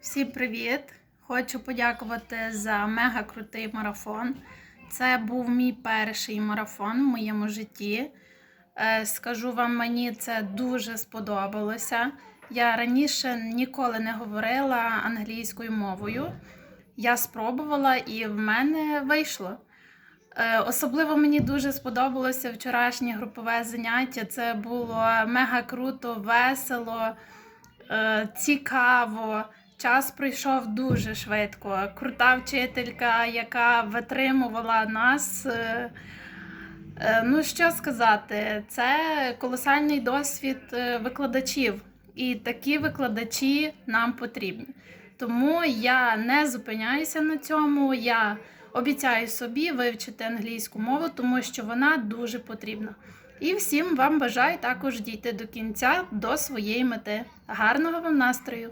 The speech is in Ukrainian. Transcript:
Всім привіт! Хочу подякувати за мега крутий марафон. Це був мій перший марафон в моєму житті. Е, Скажу вам, мені це дуже сподобалося. Я раніше ніколи не говорила англійською мовою. Я спробувала і в мене вийшло. Е, Особливо мені дуже сподобалося вчорашнє групове заняття. Це було мега круто, весело, е, цікаво. Час пройшов дуже швидко. Крута вчителька, яка витримувала нас. е, е, Ну, що сказати, це колосальний досвід е, викладачів, і такі викладачі нам потрібні. Тому я не зупиняюся на цьому. Я обіцяю собі вивчити англійську мову, тому що вона дуже потрібна. І всім вам бажаю також дійти до кінця до своєї мети. Гарного вам настрою!